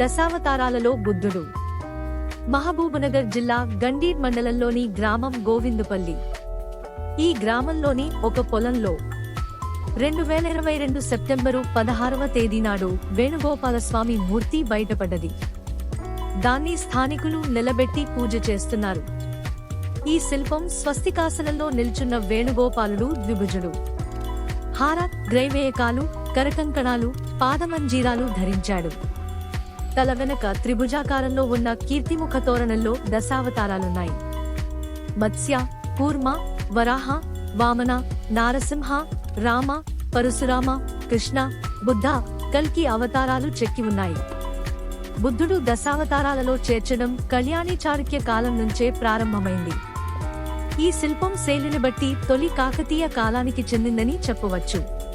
దశావతారాలలో బుద్ధుడు. మహబూబ్నగర్ జిల్లా గండీర్ మండలంలోని గ్రామం గోవిందుపల్లి. ఈ గ్రామంలోని ఒక పొలంలో రెండు వేల ఇరవై రెండు సెప్టెంబరు పదహారవ తేదీ నాడు వేణుగోపాలస్వామి మూర్తి బయటపడ్డది. దాన్ని స్థానికులు నిలబెట్టి పూజ చేస్తున్నారు. ఈ శిల్పం స్వస్తికాసనంలో నిల్చున్న వేణుగోపాలుడు ద్విభుజుడు. హార గ్రైవేయకాలు కరకంకణాలు పాదమంజీరాలు ధరించాడు. తల వెనక త్రిభుజాకారంలో ఉన్న కీర్తిముఖ తోరణంలో దశావతారాలున్నాయి. మత్స్య కూర్మ వరాహ వామన నారసింహ రామ పరశురామ కృష్ణ బుద్ధ కల్కి అవతారాలు చెక్కి ఉన్నాయి. బుద్ధుడు దశావతారాలలో చేర్చడం కళ్యాణి చారుక్య కాలం నుంచే ప్రారంభమైంది. ఈ శిల్పం శైలిని బట్టి తొలి కాకతీయ కాలానికి చెందిందని చెప్పవచ్చు.